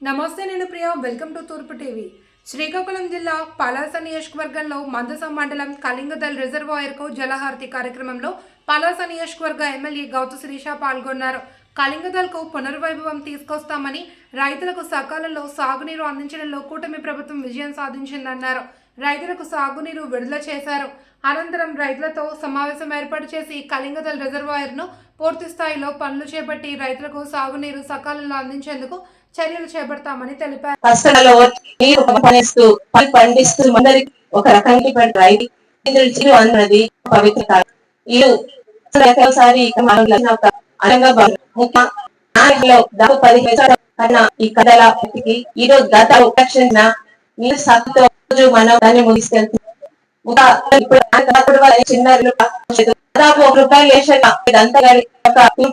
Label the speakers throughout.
Speaker 1: నమస్తే నేను Priya welcome to Toorpu TV. Srikakulam జిల్లా పలాస నియోజకవర్గంలో మందసం మండలం కళింగదల్ రిజర్వాయర్కు జలహారతి కార్యక్రమంలో పలాస నియోజకవర్గ ఎమ్మెల్యే గౌతు శిరీష పాల్గొన్నారు. కళింగదల్కు పునర్వైభవం తీసుకొస్తామని రైతులకు సకాలంలో సాగునీరు అందించడంలో కూటమి ప్రభుత్వం విజయం సాధించిందన్నారు. రైతులకు సాగునీరు విడుదల చేశారు. అనంతరం రైతులతో సమావేశం ఏర్పాటు చేసి కళింగదల్ రిజర్వాయర్ను పూర్తి స్థాయిలో పనులు చేపట్టి రైతులకు సాగునీరు సకాలంలో అందించేందుకు చర్యలు చేపడతామని తెలిపారు.
Speaker 2: నీరు పని పండిస్తూ అందరికి ఒక రైతు అన్నది పవిత్ర ఇల్లు ఒకసారి ఒక దాదాపు కన్నా ఈ కథల ఈ రోజు గత ఉపక్షణ నీరు సాగుతో మనం దాన్ని ముగిస్తుంది ఒక చిన్న దాదాపు ఒక రూపాయలు వేసాక ఇదంతా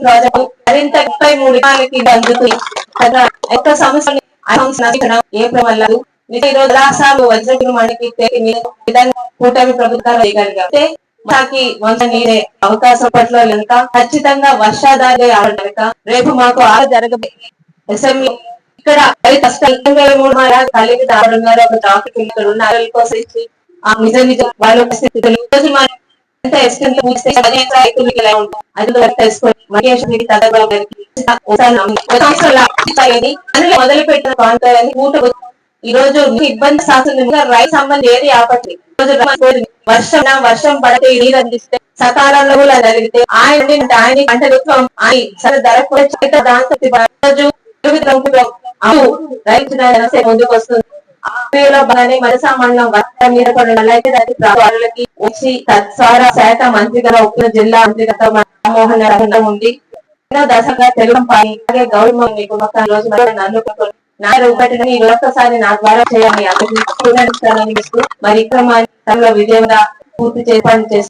Speaker 2: ప్రాజెక్టు మరింత ముప్పై మూడు రూపాయలకి అందుతుంది. కదా ఎంత సమస్యలు ఆ వల్ల రాష్ట్రాలు వజ్రకులు మనకి కూటమి ప్రభుత్వాలు వేయగలిగితే మాకి నీరే అవకాశం పట్ల ఎంత ఖచ్చితంగా వర్షాధారే ఆడక రేపు మాకు ఆ జరగబే ఇక్కడ అది మూడు కలిగి తాగడం గారు ఒక డాక్టర్ ఇక్కడ ఉన్న కోసం ఆ నిజ నిజ వాళ్ళ పరిస్థితులు ఎంత ఉంటాం మొదలు పెట్టిన ప్రాంతాలని ఊట ఈ రోజు ఇబ్బంది శాస్త్రం రైతు సంబంధం ఏది ఆపట్లేదు వర్షం వర్షం పడితే నీరు అందిస్తే సకాలంలో కూడా జరిగితే ఆయన ఆయన పంట ఆయన సరే ధర కూడా దాంతో రోజు రైతు ముందుకు వస్తుంది ఆపిలో మండలం వర్షం మీద దానికి వచ్చి తత్సార శాఖ మంత్రిగా ఒప్పిన జిల్లా మంత్రిగా రామ్మోహన్ రావు ఉంది దశగా తెలుగు అలాగే గౌరవం మీకు రోజు నన్ను పెట్టుకొని నా ఈ ఒక్కసారి నా ద్వారా చేయాలి అందరికీ మరి క్రమాన్ని విజయంగా పూర్తి చేసి పని చేసి